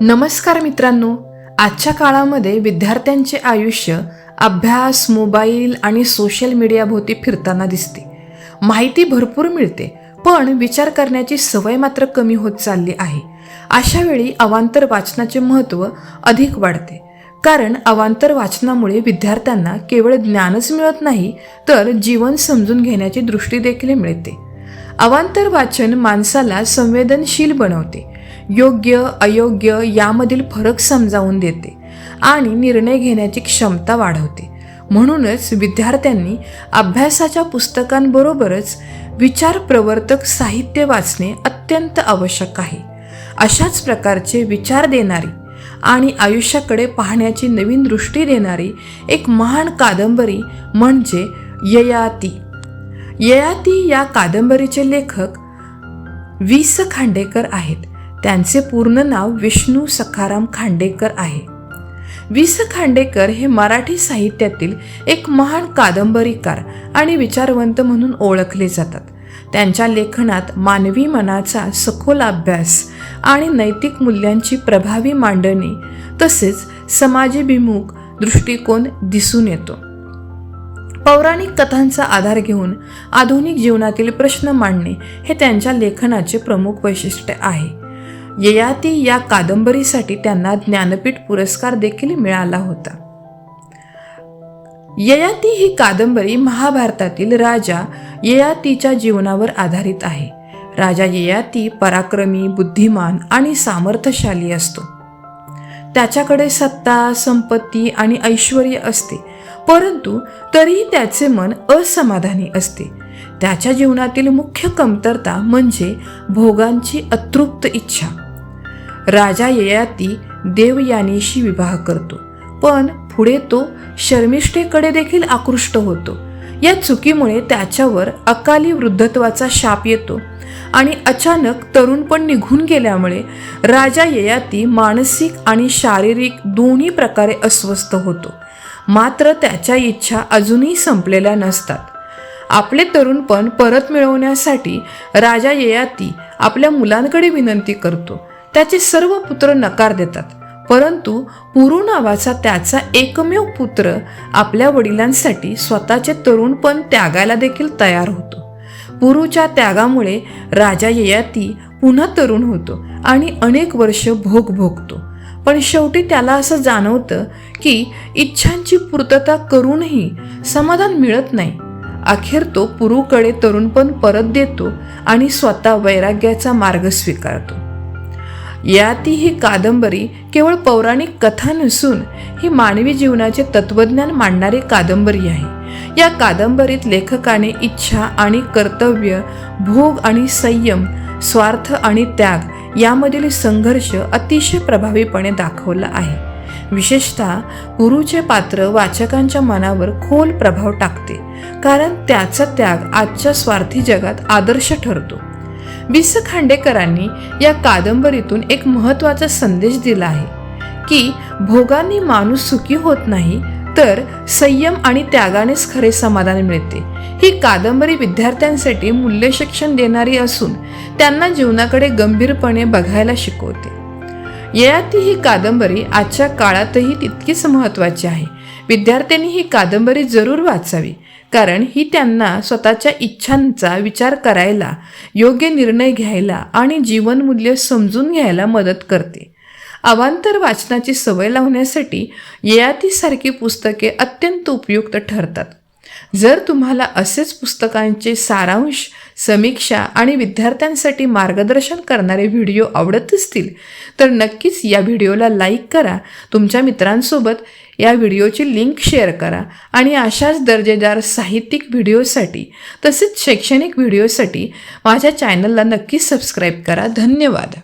नमस्कार मित्रांनो आजच्या काळामध्ये विद्यार्थ्यांचे आयुष्य अभ्यास मोबाईल आणि सोशल मीडियाभोवती फिरताना दिसते. माहिती भरपूर मिळते पण विचार करण्याची सवय मात्र कमी होत चालली आहे. अशा वेळी अवांतर वाचनाचे महत्त्व अधिक वाढते. कारण अवांतर वाचनामुळे विद्यार्थ्यांना केवळ ज्ञानच मिळत नाही तर जीवन समजून घेण्याची दृष्टी देखील मिळते. अवांतर वाचन माणसाला संवेदनशील बनवते. योग्य अयोग्य यामधील फरक समजावून देते आणि निर्णय घेण्याची क्षमता वाढवते. म्हणूनच विद्यार्थ्यांनी अभ्यासाच्या पुस्तकांबरोबरच विचार प्रवर्तक साहित्य वाचणे अत्यंत आवश्यक आहे. अशाच प्रकारचे विचार देणारी आणि आयुष्याकडे पाहण्याची नवीन दृष्टी देणारी एक महान कादंबरी म्हणजे ययाती. ययाती या कादंबरीचे लेखक वी स खांडेकर आहेत. त्यांचे पूर्ण नाव विष्णू सखाराम खांडेकर आहे. वि स खांडेकर हे मराठी साहित्यातील एक महान कादंबरीकार आणि विचारवंत म्हणून ओळखले जातात. त्यांच्या लेखनात मानवी मनाचा सखोल अभ्यास आणि नैतिक मूल्यांची प्रभावी मांडणी तसेच समाजाभिमुख दृष्टिकोन दिसून येतो. पौराणिक कथांचा आधार घेऊन आधुनिक जीवनातील प्रश्न मांडणे हे त्यांच्या लेखनाचे प्रमुख वैशिष्ट्य आहे. ययाती या कादंबरीसाठी त्यांना ज्ञानपीठ पुरस्कार देखील मिळाला होता. ययाती ही कादंबरी महाभारतातील राजा ययातीच्या जीवनावर आधारित आहे. राजा ययाती पराक्रमी बुद्धिमान आणि सामर्थ्यशाली असतो. त्याच्याकडे सत्ता संपत्ती आणि ऐश्वर असते. परंतु तरीही त्याचे मन असमाधानी असते. त्याच्या जीवनातील मुख्य कमतरता म्हणजे भोगांची अतृप्त इच्छा. राजा ययाती देवयानीशी विवाह करतो. पण पुढे तो शर्मिष्ठेकडे देखील आकृष्ट होतो. या चुकीमुळे त्याच्यावर अकाली वृद्धत्वाचा शाप येतो आणि अचानक तरुणपण निघून गेल्यामुळे राजा ययाती मानसिक आणि शारीरिक दोन्ही प्रकारे अस्वस्थ होतो. मात्र त्याच्या इच्छा अजूनही संपलेल्या नसतात. आपले तरुणपण परत मिळवण्यासाठी राजा ययाती आपल्या मुलांकडे विनंती करतो. त्याचे सर्व पुत्र नकार देतात. परंतु पुरु नावाचा त्याचा एकमेव पुत्र आपल्या वडिलांसाठी स्वतःचे तरुणपण त्यागायला देखील तयार होतो. पुरुच्या त्यागामुळे राजा ययाती पुन्हा तरुण होतो आणि अनेक वर्ष भोग भोगतो. पण शेवटी त्याला असं जाणवतं की इच्छांची पूर्तता करूनही समाधान मिळत नाही. अखेर तो पुरुकडे तरुणपण परत देतो आणि स्वतः वैराग्याचा मार्ग स्वीकारतो. याती ही कादंबरी केवळ पौराणिक कथा नसून ही मानवी जीवनाचे तत्वज्ञान मांडणारी कादंबरी आहे. या कादंबरीत लेखकाने इच्छा आणि कर्तव्य भोग आणि संयम स्वार्थ आणि त्याग यामधील संघर्ष अतिशय प्रभावीपणे दाखवला आहे. विशेषतः गुरुचे पात्र वाचकांच्या मनावर खोल प्रभाव टाकते कारण त्याचा त्याग आजच्या स्वार्थी जगात आदर्श ठरतो. विस खांडेकरांनी या कादंबरीतून एक महत्त्वाचा संदेश दिला आहे की भोगांनी माणूस सुखी होत नाही तर संयम आणि त्यागानेच खरे समाधान मिळते. ही कादंबरी विद्यार्थ्यांसाठी मूल्य शिक्षण देणारी असून त्यांना जीवनाकडे गंभीरपणे बघायला शिकवते. ययाती ही कादंबरी आजच्या काळातही तितकीच महत्त्वाची आहे. विद्यार्थ्यांनी ही कादंबरी जरूर वाचावी कारण ही त्यांना स्वतःच्या इच्छांचा विचार करायला योग्य निर्णय घ्यायला आणि जीवनमूल्य समजून घ्यायला मदत करते. अवांतर वाचनाची सवय लावण्यासाठी ययातीसारखी पुस्तके अत्यंत उपयुक्त ठरतात. जर तुम्हाला असेच पुस्तकांचे सारांश समीक्षा आणि विद्यार्थ्यांसाठी मार्गदर्शन करणारे व्हिडिओ आवडत असतील तर नक्कीच या व्हिडिओला लाईक करा. तुमच्या मित्रांसोबत या व्हिडिओची लिंक शेअर करा आणि अशाच दर्जेदार साहित्यिक व्हिडिओसाठी तसेच शैक्षणिक व्हिडिओसाठी माझ्या चॅनलला नक्कीच सबस्क्राईब करा. धन्यवाद.